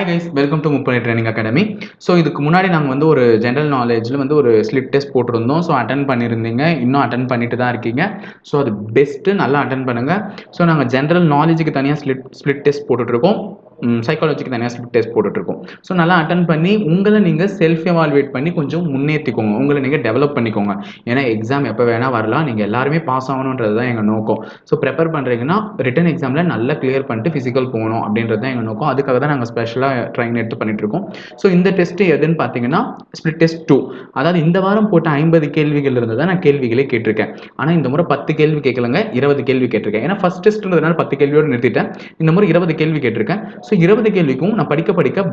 Hi guys welcome to Muppanai training academy so இதுக்கு முன்னாடி நாங்கள் வந்து ஒரு ஜென்ரல் நாலேஜில் வந்து ஒரு ஸ்லிப் டெஸ்ட் போட்டிருந்தோம். ஸோ அட்டன் பண்ணியிருந்தீங்க. இன்னும் அட்டன் பண்ணிட்டு தான் இருக்கீங்க. ஸோ அது பெஸ்ட்டு நல்லா அட்டன் பண்ணுங்கள் ஸோ நாங்கள் ஜென்ரல் நாலேஜுக்கு தனியாக ஸ்லிப் ஸ்லிட் டெஸ்ட் போட்டுட்ருக்கோம் சைக்காலஜிக்கு தனியாக ஸ்லிப் டெஸ்ட் போட்டுட்ருக்கோம். ஸோ நல்லா அட்டன் பண்ணி உங்களை நீங்கள் செல்ஃப் எவால்வேட் பண்ணி கொஞ்சம் முன்னேற்றிக்கோங்க உங்களை நீங்கள் டெவலப் பண்ணிக்கோங்க. ஏன்னா எக்ஸாம் எப்போ வேணால் வரலாம். நீங்கள் எல்லாருமே பாஸ் ஆகணுன்றது தான் எங்கள் நோக்கம். ஸோ ப்ரிப்பேர் பண்ணுறீங்கன்னா ரிட்டன் எக்ஸாமில் நல்லா கிளியர் பண்ணிட்டு ஃபிசிக்கல் போகணும் அப்படின்றது தான் எங்கள் நோக்கம். அதுக்காக தான் நாங்கள் ஸ்பெஷலாக ட்ரைன் எடுத்து பண்ணிட்டு இருக்கோம் ஸோ இந்த டெஸ்ட்டு எதுன்னு பார்த்தீங்கன்னா ஸ்பிளிட் டெஸ்ட் டூ அதாவது இந்த வாரம் போட்ட ஐம்பது கேள்விகள் இருந்ததை நான் கேள்விகளே கேட்டிருக்கேன். ஆனால் இந்த முறை பத்து கேள்வி கேட்கலங்க இருபது கேள்வி கேட்டிருக்கேன். ஏன்னா ஃபஸ்ட் டெஸ்ட்ன்றதுனால பத்து கேள்வியோடு நிறுத்திட்டேன். இந்த முறை இருபது கேள்வி கேட்டிருக்கேன். ஸோ இருபது கேள்விக்கும் நான் படிக்க படிக்க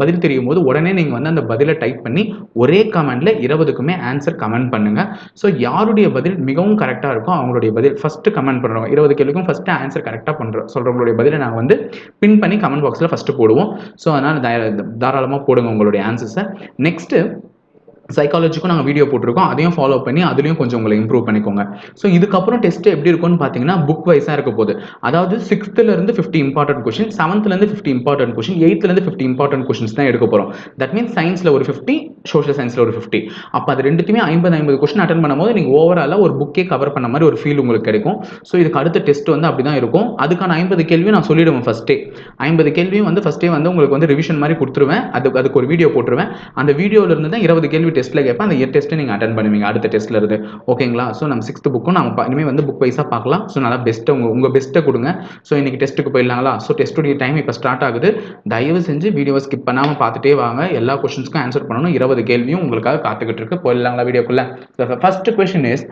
பதில் தெரியும் போது உடனே நீங்கள் வந்து அந்த பதிலை டைப் பண்ணி ஒரே கமெண்ட்ல இருபதுக்குமே ஆன்சர் கமெண்ட் பண்ணுங்க. ஸோ யாருடைய பதில் மிகவும் கரெக்டாக இருக்கோ அவங்களுடைய பதில் ஃபர்ஸ்ட் கமெண்ட் பண்ணுறோம் இருபது கேள்விக்கும் ஃபர்ஸ்ட் ஆன்சர் கரெக்டாக பண்ணுறோம் சொல்கிறவங்களுடைய பதிலை நாங்கள் வந்து பின் பண்ணி கமெண்ட் பாக்ஸில் ஃபஸ்ட்டு போடுவோம். ஸோ அதனால் தாராளமாக போடுங்க உங்களுடைய ஆன்சர்ஸை நெக்ஸ்ட்டு சைக்காலஜிக்கும் நாங்கள் வீடியோ போட்டிருக்கோம். அதையும் ஃபாலோ பண்ணி அதுலேயும் கொஞ்சம் உங்களை இம்ப்ரூவ் பண்ணிக்கோங்க. ஸோ இதுக்கப்புறம் டெஸ்ட் எப்படி இருக்கும்னு பார்த்தீங்கன்னா புக் வைஸாக இருக்க போகுது. அதாவது சிக்ஸ்த்துலேருந்து ஃபிஃப்டி இம்பார்ட்டன்ட் கொஷின் செவன்த்லேருந்து ஃபிஃப்டி இம்பார்ட்டன்ட் கொஷின் எயித்துலேருந்து ஃபிஃப்டி இம்பார்ட்டன்ட் கொஷின்ஸ் தான் எடுக்க போகிறோம் தட் மீன்ஸ் சயின்ஸில் ஒரு ஃபிஃப்டி சோஷியல் சயின்ஸில் ஒரு ஃபிஃப்டி அப்போ அது ரெண்டுத்தையுமே ஐம்பது ஐம்பது கொஷின் அட்டன் பண்ணும்போது நீங்கள் ஓவராலாக ஒரு புக்கே கவர் பண்ண மாதிரி ஒரு ஃபீல் உங்களுக்கு கிடைக்கும். ஸோ இதுக்கு அடுத்த டெஸ்ட் வந்து அப்படி தான் இருக்கும். அதுக்கான ஐம்பது கேள்வியும் நான் சொல்லிடுவேன் ஃபஸ்ட்டே ஐம்பது கேள்வியும் வந்து ஃபஸ்ட்டே வந்து உங்களுக்கு வந்து ரிவிஷன் மாதிரி கொடுத்துருவேன். அது அதுக்கு ஒரு வீடியோ போட்டுருவேன். அந்த வீடியோவில் இருந்து தான் இருபது கேள்வி டெஸ்ட் டெஸ்ட்டில் கேட்பேன் அந்த டெஸ்ட்டை நீங்கள் அட்டன் பண்ணுவீங்க அடுத்த டெஸ்ட்டில் இருந்து. ஓகேங்களா ஸோ நம்ம சிக்ஸ்த் புக்கும் நம்ம இனிமேல் வந்து புக் வைஸாக பார்க்கலாம். ஸோ நல்லா பெஸ்ட்டை உங்கள் உங்கள் பெஸ்ட்டை கொடுங்க. ஸோ இன்னைக்கு டெஸ்ட்டுக்கு போயிடலாங்களா? ஸோ டெஸ்ட்டுடைய டைம் இப்போ ஸ்டார்ட் ஆகுது. தயவு செஞ்சு வீடியோவை ஸ்கிப் பண்ணாமல் பார்த்துட்டே வாங்க. எல்லா கொஷின்ஸ்க்கும் ஆன்சர் பண்ணணும். இருபது கேள்வியும் உங்களுக்காக காத்துக்கிட்டு இருக்கு. போயிடலாங்களா வீடியோக்குள்ள? ஃபர்ஸ்ட் கொஷின் இஸ்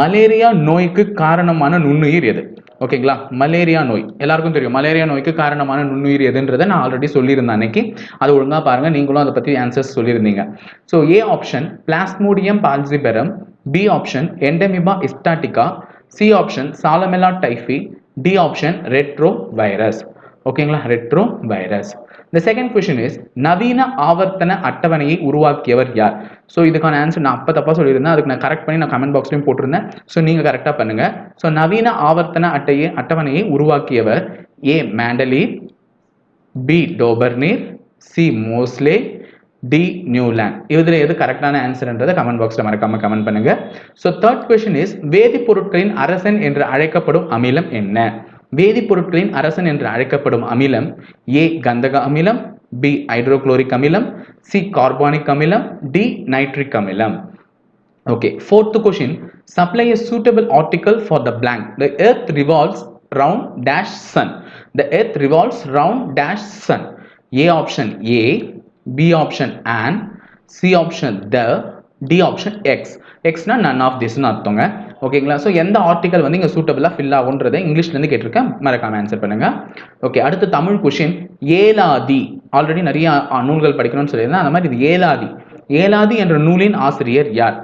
மலேரியா நோய்க்கு காரணமான நுண்ணுயிர் எது? ஓகேங்களா? மலேரியா நோய். எல்லாருக்கும் தெரியும். மலேரியா நோய்க்கு காரணமான நுண்ணுயிர் எதுன்றதை நான் ஆல்ரெடி சொல்லியிருந்தேன் அன்னைக்கு. அது ஒழுங்காக பாருங்கள் நீங்களும் அதை பற்றி ஆன்சர்ஸ் சொல்லியிருந்தீங்க. So A option Plasmodium falciparum B option Entamoeba histolytica C option Salmonella typhi D option retrovirus ஓகேங்களா? Retro virus. இந்த செகண்ட் கொஷின் இஸ் நவீன ஆவர்த்தன அட்டவணையை உருவாக்கியவர் யார்? ஸோ இதுக்கான ஆன்சர் நான் அப்போ தப்பாக சொல்லியிருந்தேன். அதுக்கு நான் கரெக்ட் பண்ணி நான் கமெண்ட் பாக்ஸ்லையும் போட்டிருந்தேன். ஸோ நீங்கள் கரெக்டாக பண்ணுங்கள் ஸோ நவீன ஆவர்த்தன அட்டையை அட்டவணையை உருவாக்கியவர் A Mendeleev B Dobereiner C Moseley D Newlands இதில் எது கரெக்டான ஆன்சர்ன்றதை கமெண்ட் பாக்ஸில் மறக்காம கமெண்ட் பண்ணுங்கள் ஸோ தேர்ட் கொஷின் இஸ் வேதிப்பொருட்களின் அரசன் என்று அழைக்கப்படும் அமிலம் என்ன? வேதிப்பொருட்களின் அரசன் என்று அழைக்கப்படும் அமிலம் ஏ கந்தக அமிலம் பி ஹைட்ரோகுளோரிக் அமிலம் சி கார்பானிக் அமிலம் டி நைட்ரிக் அமிலம் Okay, fourth question. Supply a suitable article for the blank. The earth revolves round dash sun. The earth revolves round dash sun. A option A, B option an, C option the, D option X. Xனா none of this னு அர்த்தங்க ஓகேங்களா so எந்த article வந்து இங்கே சூட்டபிளாக fill ஆகுன்றதை இங்கிலீஷ்லேருந்து கேட்டிருக்கேன். மறக்காம answer பண்ணுங்க. Okay அடுத்து தமிழ் கொஷின் ஏலாதி. ஆல்ரெடி நிறைய நூல்கள் படிக்கணும்னு சொல்லியிருந்தேன். அந்த மாதிரி இது ஏலாதி. ஏலாதி என்ற நூலின் ஆசிரியர் யார்?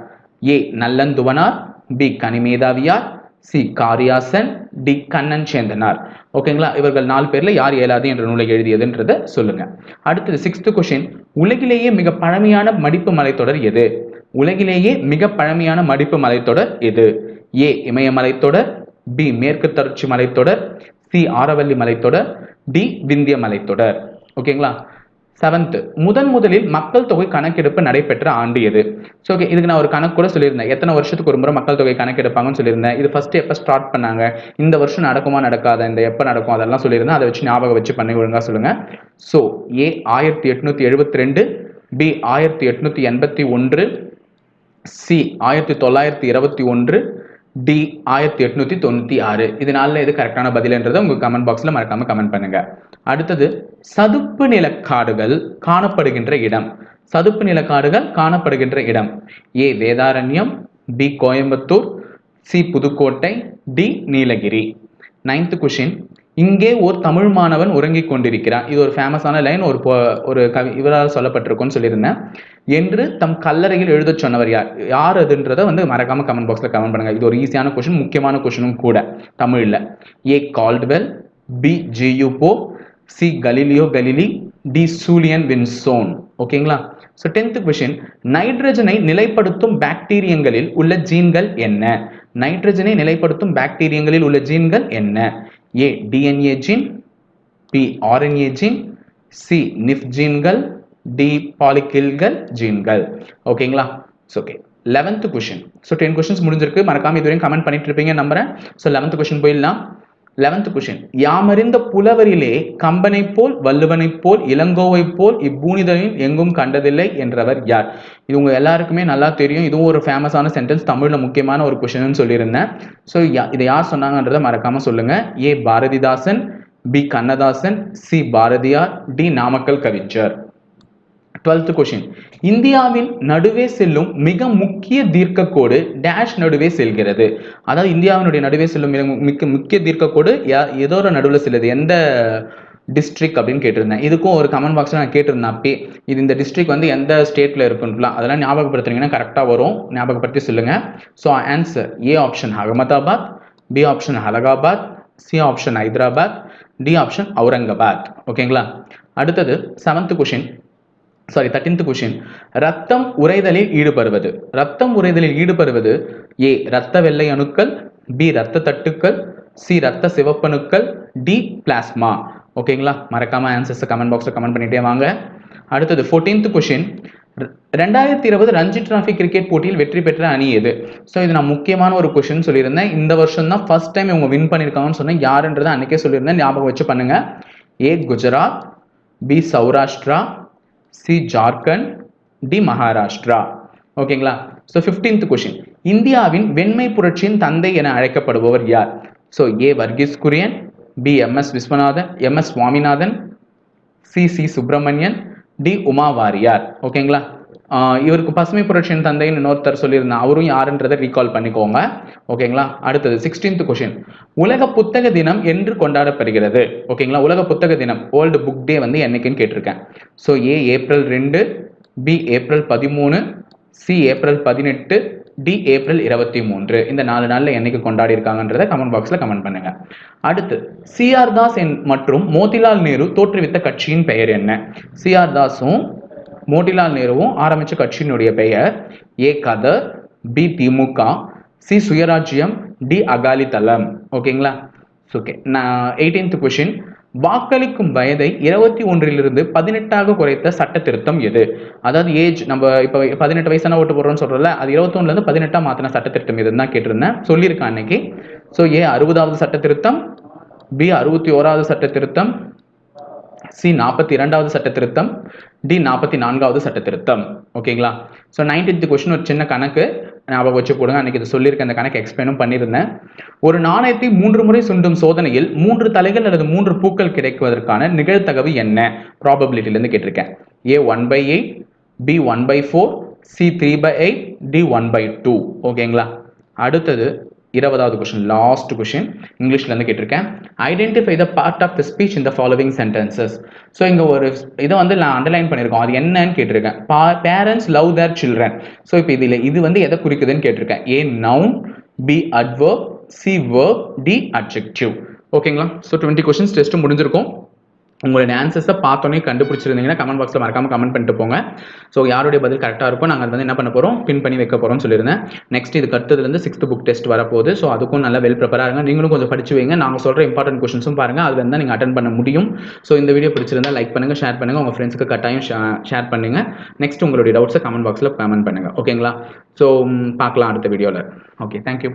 A. Nallanthuvanar. B. Kanimedhaviyar. C. Kariyasan. D. Kannan Sendhanar ஓகேங்களா இவர்கள் நாலு பேர்ல யார் ஏலாது என்ற நூலை எழுதியதுன்றதை சொல்லுங்க. அடுத்தது சிக்ஸ்த் கொஷின் உலகிலேயே மிக பழமையான மடிப்பு மலைத்தொடர் எது? உலகிலேயே மிக பழமையான மடிப்பு மலைத்தொடர் எது ஏ இமயமலைத்தொடர் பி மேற்கு தொடர்ச்சி மலைத்தொடர் சி ஆரவல்லி மலைத்தொடர் டி விந்திய மலைத்தொடர். ஓகேங்களா செவன்த் முதன் முதலில் மக்கள் தொகை கணக்கெடுப்பு நடைபெற்ற ஆண்டு எது? ஸோ ஓகே இதுக்கு நான் ஒரு கணக்கு கூட சொல்லியிருந்தேன். எத்தனை வருஷத்துக்கு ஒரு முறை மக்கள் தொகை கணக்கெடுப்பாங்கன்னு சொல்லியிருந்தேன். இது ஃபர்ஸ்ட் எப்போ ஸ்டார்ட் பண்ணாங்க? இந்த வருஷம் நடக்குமா நடக்காத? இந்த எப்போ நடக்கும்? அதெல்லாம் சொல்லியிருந்தேன். அதை வச்சு ஞாபகம் வச்சு பண்ணி ஒழுங்காக சொல்லுங்க. ஸோ ஏ ஆயிரத்தி எட்நூத்தி எழுபத்தி ரெண்டு பி ஆயிரத்தி எட்நூத்தி எண்பத்தி ஒன்று சி ஆயிரத்தி தொள்ளாயிரத்தி இருபத்தி ஒன்று டி ஆயிரத்தி எட்நூத்தி தொண்ணூத்தி ஆறு. இது நாளில் எது கரெக்டான பதில்ன்றதை உங்க கமெண்ட் பாக்ஸ்ல மறக்காம கமெண்ட் பண்ணுங்க. அடுத்தது சதுப்பு நிலக்காடுகள் காணப்படுகின்ற இடம். சதுப்பு நிலக்காடுகள் காணப்படுகின்ற இடம். A Vedaranyam B Coimbatore C Pudukkottai D Nilgiri. Ninth question இங்கே ஒரு தமிழ் மாணவன் உறங்கிக் கொண்டிருக்கிறான். இது ஒரு ஃபேமஸான லைன் ஒரு ஒரு கவி இவரால் சொல்லப்பட்டிருக்கும்னு சொல்லியிருந்தேன். என்று தம் கல்லறையில் எழுதச் சொன்னவர் யார்? யார் அதுன்றதை வந்து மறக்காம கமெண்ட் பாக்ஸ்ல கமெண்ட் பண்ணுங்க. இது ஒரு ஈஸியான கொஷின் முக்கியமான கொஷினும் கூட தமிழ்ல. A. Caldwell B. G U Pope C. Galileo Galilei D. Julien Vinson. ஓகேங்களா ஸோ டென்த் கொஷின் நைட்ரஜனை நிலைப்படுத்தும் பாக்டீரியங்களில் உள்ள ஜீன்கள் என்ன? நைட்ரஜனை நிலைப்படுத்தும் பாக்டீரியங்களில் உள்ள ஜீன்கள் என்ன? A DNA gene B RNA gene C nif ஜீன்கள் D பாலிகில்கள் ஜீன்கள் ஓகேங்களா? It's okay eleventh question so ten questions முடிஞ்சிருக்கு. மறக்காம இதுவரையும் கமெண்ட் பண்ணிட்டு இருப்பீங்க நம்புறேன். ஸோ லெவன்த் கொஷின் போயிடலாம். லெவன்த் கொஷின் யாமறிந்த புலவரிலே கம்பனை போல் வள்ளுவனை போல் இளங்கோவை போல் இப்பூனிதனில் எங்கும் கண்டதில்லை என்றவர் யார்? இது உங்க எல்லாருக்குமே நல்லா தெரியும். இதுவும் ஒரு ஃபேமஸான சென்டென்ஸ் தமிழ்ல முக்கியமான ஒரு கொஷின் சொல்லியிருந்தேன். ஸோ இதை யார் சொன்னாங்கன்றதை மறக்காம சொல்லுங்க. A. Bharathidasan B. Kannadasan C. Bharathiyar D. Namakkal Kavignar. Twelfth question இந்தியாவின் நடுவே செல்லும் மிக முக்கிய தீர்க்கக்கோடு டேஷ் நடுவே செல்கிறது. அதாவது இந்தியாவினுடைய நடுவே செல்லும் மிக மிக்க முக்கிய தீர்க்கக்கோடு ஏதோ ஒரு நடுவில் செல்லுது. எந்த டிஸ்ட்ரிக்ட் அப்படின்னு கேட்டிருந்தேன். இதுக்கும் ஒரு கமெண்ட் பாக்ஸில் நான் கேட்டிருந்தேன் அப்பே. இது இந்த டிஸ்ட்ரிக்ட் வந்து எந்த ஸ்டேட்டில் இருக்குன்னுலாம் அதெல்லாம் ஞாபகப்படுத்துனீங்கன்னா கரெக்டாக வரும். ஞாபகப்படுத்தி சொல்லுங்கள் so answer A option Ahmedabad. B option Allahabad. C option Hyderabad. D option Aurangabad. ஓகேங்களா அடுத்தது seventh question sorry thirteenth question ரத்தம் உறைதலில் ஈடுபடுவது. ரத்தம் உறைதலில் ஈடுபடுவது ஏ ரத்த வெள்ளை அணுக்கள் பி ரத்த தட்டுக்கள் சி ரத்த சிவப்பணுக்கள் டி பிளாஸ்மா ஓகேங்களா மறக்காம ஆன்சர்ஸ் கமெண்ட் பாக்ஸில் கமெண்ட் பண்ணிட்டே வாங்க. அடுத்தது ஃபோர்டீன்த் கொஷின் ரெண்டாயிரத்தி இருபது ரஞ்சி டிராஃபி கிரிக்கெட் போட்டியில் வெற்றி பெற்ற அணி எது? ஸோ இது நான் முக்கியமான ஒரு கொஷின் சொல்லியிருந்தேன். இந்த வருஷம் தான் ஃபர்ஸ்ட் டைம் இவங்க வின் பண்ணியிருக்காங்கன்னு சொன்னேன். யாருன்றதை அன்னைக்கே சொல்லியிருந்தேன். ஞாபகம் வச்சு பண்ணுங்க. A Gujarat B Saurashtra C Jharkhand D Maharashtra. ஓகேங்களா? ஸோ ஃபிஃப்டீன்த் கொஷின் இந்தியாவின் வெண்மை புரட்சியின் தந்தை என அழைக்கப்படுபவர் யார்? So A Verghese Kurien B M S Viswanathan M S Swaminathan C C. Subramaniam D Uma Variyar ஓகேங்களா? இவருக்கு பசுமை புரட்சியின் தந்தைன்னு இன்னொருத்தர் சொல்லியிருந்தேன் அவரும் யாருன்றதை ரீகால் பண்ணிக்கோங்க. ஓகேங்களா? அடுத்தது சிக்ஸ்டீன்த் கொஷின் உலக புத்தக தினம் என்று கொண்டாடப்படுகிறது. ஓகேங்களா? உலக புத்தக தினம் வேர்ல்டு புக் டே வந்து என்னைக்குன்னு கேட்டிருக்கேன். ஸோ ஏ ஏப்ரல் ரெண்டு பி ஏப்ரல் பதிமூணு சி ஏப்ரல் பதினெட்டு டி ஏப்ரல் இருபத்தி மூன்று இந்த நாலு நாளில் என்னைக்கு கொண்டாடி இருக்காங்கன்றதை கமெண்ட் பாக்ஸில் கமெண்ட் பண்ணுங்க. அடுத்து சிஆர் தாஸ் மற்றும் மோதிலால் நேரு தோற்றுவித்த கட்சியின் பெயர் என்ன? சிஆர் தாஸும் மோதிலால் நேருவும் ஆரம்பிச்ச கட்சியினுடைய பெயர் A Ghadar B DMK C Swarajyam D Akali Dal ஓகேங்களா ஓகே நான் எயிட்டீன்த் கொஷின் வாக்களிக்கும் வயதை இருபத்தி ஒன்றிலிருந்து பதினெட்டாக குறைத்த சட்ட திருத்தம் எது? அதாவது ஏஜ் நம்ம இப்போ பதினெட்டு வயசான ஓட்டு போடுறோம்னு சொல்கிறோம்ல அது இருபத்தொன்னுலேருந்து பதினெட்டாக மாத்தின சட்ட திருத்தம் எதுன்னு தான் கேட்டிருந்தேன். சொல்லியிருக்கேன் அன்னைக்கு ஸோ ஏ அறுபதாவது சட்ட திருத்தம் பி அறுபத்தி ஓராவது சட்ட திருத்தம் சி நாற்பத்தி இரண்டாவது சட்ட திருத்தம் டி நாற்பத்தி நான்காவது சட்ட திருத்தம் ஓகேங்களா? ஸோ நைன்டீன்த் கொஸ்டின் ஒரு சின்ன கணக்கு. ஞாபகம் வச்சு போடுங்க. அன்னைக்கு இது சொல்லியிருக்கேன் அந்த கணக்கு எக்ஸ்பிளைனும் பண்ணியிருந்தேன். ஒரு நாணயத்தை மூன்று முறை சுண்டும் சோதனையில் மூன்று தலைகள் அல்லது மூன்று பூக்கள் கிடைக்குவதற்கான நிகழ்த்தகவு என்ன? ப்ராபபிலிட்டிலேருந்து கேட்டிருக்கேன். A one by eight B one by four C three by eight D one by two ஓகேங்களா? அடுத்தது இருபதாவது கொஷின் லாஸ்ட் கொஷின் இங்கிலீஷ்லேருந்து கேட்டிருக்கேன். Identify the part of the speech இந்த ஃபாலோவிங் சென்டென்சஸ் ஸோ இங்கே ஒரு இதை வந்து நான் அண்டர்லைன் பண்ணியிருக்கோம். அது என்னன்னு கேட்டிருக்கேன். பா parents love their children so இப்போ இதில் இது வந்து எதை குறிக்குதுன்னு கேட்டிருக்கேன். A noun B adverb C verb D adjective ஓகேங்களா ஸோ டுவெண்ட்டி கொஷின்ஸ் டெஸ்ட்டு முடிஞ்சிருக்கும். உங்களுடைய ஆன்சர்ஸை பார்த்தோன்னே கண்டுபிடிச்சிருந்தீங்கன்னா கமெண்ட் பாக்ஸில் மறக்காம கமெண்ட் பண்ணிட்டு போங்க. ஸோ யாருடைய பதில் கரெக்டாக இருக்கும் நாங்கள் அது வந்து என்ன பண்ண போகிறோம் பின் பண்ணி வைக்க போகிறோம்னு சொல்லியிருந்தேன் நெக்ஸ்ட் இது கட்டுறதுலேருந்து சிக்ஸ்த் புக் டெஸ்ட் வரப்போகுது. ஸோ அதுக்கும் நல்லா வெல் ப்ரிப்பராக இருங்க. நீங்களும் கொஞ்சம் படிச்சு வைங்க. நாங்கள் சொல்கிற இம்பார்ட்டன்ட் கொஷின்ஸும் பாருங்கள் அதில் இருந்தால் நீங்கள் அட்டன் பண்ண முடியும். ஸோ இந்த வீடியோ பிடிச்சிருந்தா லைக் பண்ணுங்கள் ஷேர் பண்ணுங்கள் உங்கள் ஃப்ரெண்ட்ஸுக்கு கட்டாயம் ஷேர் பண்ணுங்கள் நெக்ஸ்ட் உங்களுடைய டவுட்ஸை கமெண்ட் பாக்ஸில் கமெண்ட் பண்ணுங்கள் ஓகேங்களா ஸோ பார்க்கலாம் அடுத்த வீடியோவில் ஓகே தேங்க்யூ